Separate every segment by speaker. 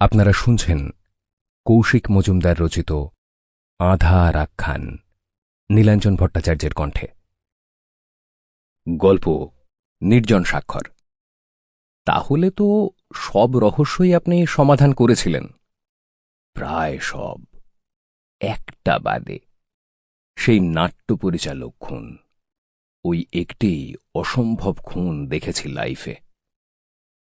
Speaker 1: আপনারা শুনছেন কৌশিক মজুমদার রচিত আধার আখ্যান, নীলাঞ্জন ভট্টাচার্যের কণ্ঠে। গল্প, নির্জন স্বাক্ষর। তাহলে তো সব রহস্যই আপনি সমাধান করেছিলেন। প্রায় সব। একটা বাদে। সেই নাট্য পরিচালক খুন। ওই একটি অসম্ভব খুন দেখেছি লাইফে।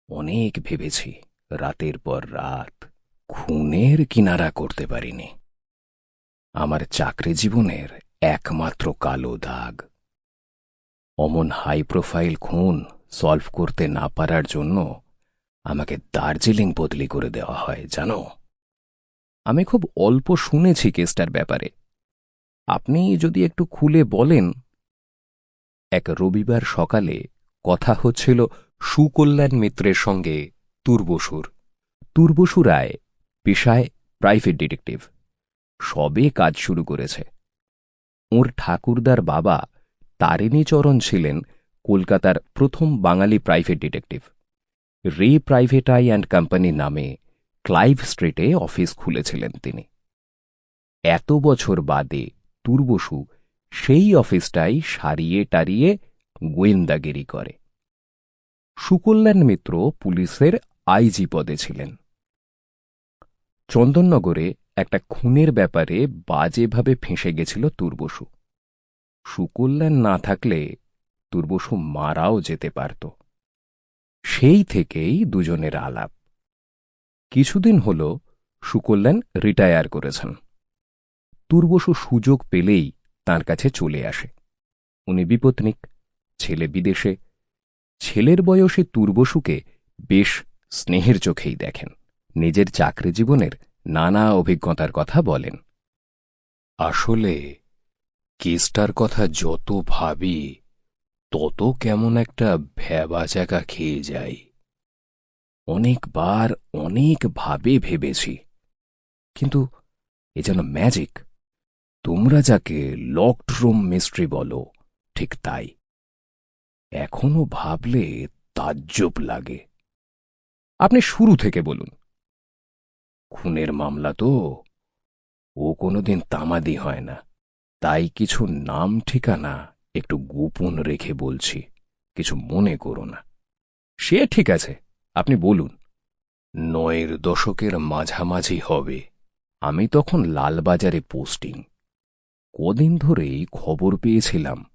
Speaker 1: অনেক ভেবেছি। রাতের পর রাত খুনের কিনারা করতে পারিনি। আমার চাকরি জীবনের একমাত্র কালো দাগ। অমন হাই প্রোফাইল খুন সলভ করতে না পারার জন্য আমাকে দার্জিলিং বদলি করে দেওয়া হয়, জানো? আমি খুব অল্প শুনেছি কেসটার ব্যাপারে। আপনি যদি একটু খুলে বলেন। এক রবিবার সকালে কথা হচ্ছিল সুকল্যাণ মিত্রের সঙ্গে তুর্বসুর। তুর্বসু রায় পেশায় প্রাইভেট ডিটেকটিভ। সবে কাজ শুরু করেছে। ওর ঠাকুরদার বাবা তারিণীচরণ ছিলেন কলকাতার প্রথম বাঙালি private detective. Ray private eye and company নামে ক্লাইভ স্ট্রিটে অফিস খুলেছিলেন তিনি। এত বছর বাদে তুর্বসু সেই অফিসটাই সারিয়ে টারিয়ে গোয়েন্দাগিরি করে। সুকল্যাণ মিত্র পুলিশের আইজি পদে ছিলেন। চন্দননগরে একটা খুনের ব্যাপারে বাজেভাবে ফেঁসে গেছিল তুর্বসু। সুকল্যাণ না থাকলে তুর্বসু মারাও যেতে পারত। সেই থেকেই দুজনের আলাপ। কিছুদিন হল সুকল্যাণ রিটায়ার করেছেন। তুর্বসু সুযোগ পেলেই তার কাছে চলে আসে। উনি বিপত্নিক ছেলে বিদেশে। ছেলের বয়সে তুর্বসুকে বেশ স্নেহের চোখেই দেখেন, নিজের চাকরি জীবনের নানা অভিজ্ঞতার কথা বলেন। আসলে, কেসটার কথা যত ভাবি, তত কেমন একটা ভ্যাবা চাকা খেয়ে যাই। অনেকবার অনেকভাবে ভেবেছি, কিন্তু এ যেন ম্যাজিক। তোমরা যাকে লকড রুম মিস্ট্রি বলো, ঠিক তাই। এখনও ভাবলে তাজ্জব লাগে। আপনি শুরু থেকে বলুন। খুনের মামলা তো, ও কোনোদিন তামাদি হয় না। তাই কিছু নাম ঠিকানা একটু গোপন রেখে বলছি, কিছু মনে করো না। সে ঠিক আছে, আপনি বলুন। নয়ের দশকের মাঝামাঝি হবে, আমি তখন লালবাজারে পোস্টিং। কদিন ধরেই খবর পেয়েছিলাম,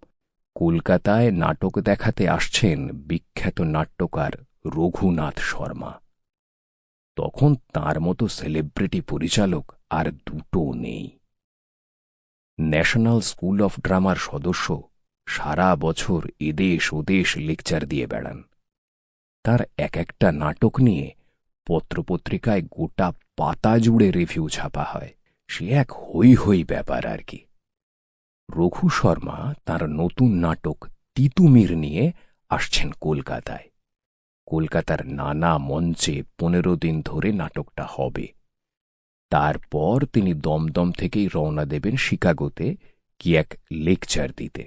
Speaker 1: কলকাতায় নাটক দেখাতে আসছেন বিখ্যাত নাট্যকার রঘুনাথ শর্মা। তখন তার মতো সেলিব্রিটি পরিচালক আর দুটো নেই। ন্যাশনাল স্কুল অফ ড্রামার সদস্য সারা বছর এদেশ ওদেশ লেকচার দিয়ে বেড়ান। তার এক একটা নাটক নিয়ে পত্রপত্রিকায় গোটা পাতা জুড়ে রিভিউ ছাপা হয়। সে এক হই হই ব্যাপার আর কি। রঘু শর্মা তার নতুন নাটক তিতুমির নিয়ে আসছেন কলকাতায়। কলকাতার নানা মঞ্চে পনেরো দিন ধরে নাটকটা হবে। তারপর তিনি দমদম থেকেই রওনা দেবেন শিকাগোতে কি এক লেকচার দিতে।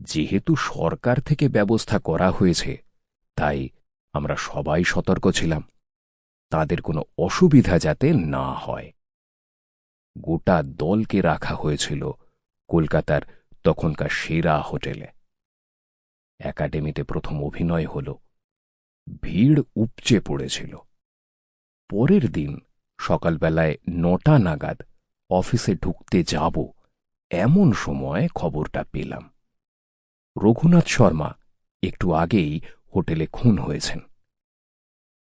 Speaker 1: যেহেতু সরকার থেকে ব্যবস্থা করা হয়েছে, তাই আমরা সবাই সতর্ক ছিলাম। তাদের কোনো অসুবিধা যাতে না হয়। গোটা দলকে রাখা হয়েছিল কলকাতার তখনকার সেরা হোটেলে। একাডেমিতে প্রথম অভিনয় হল ভিড় উপচে পড়েছিল। পরের দিন সকালবেলায় নটা নাগাদ অফিসে ঢুকতে যাব এমন সময় খবরটা পেলাম। রঘুনাথ শর্মা একটু আগেই হোটেলে খুন হয়েছেন।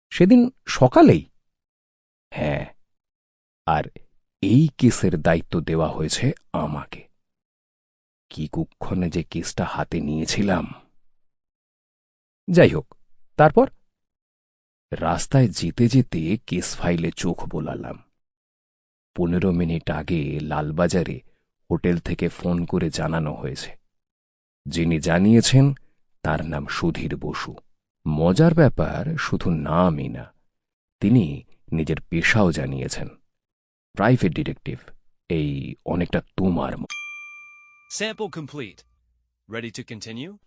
Speaker 1: সেদিন সকালেই? হ্যাঁ আর এই কেসের দায়িত্ব দেওয়া হয়েছে আমাকে। কি কুক্ষণে যে কেসটা হাতে নিয়েছিলাম। যাই হোক, তারপর রাস্তায় যেতে যেতে কেস ফাইলে চোখ বোলালাম পনেরো মিনিট আগে লালবাজারে হোটেল থেকে ফোন করে জানানো হয়েছে যিনি জানিয়েছেন, তার নাম সুধীর বসু মজার ব্যাপার, শুধু নামই না, তিনি নিজের পেশাও জানিয়েছেন প্রাইভেট ডিটেকটিভ, এই অনেকটা তোমার
Speaker 2: Sample complete. Ready to continue?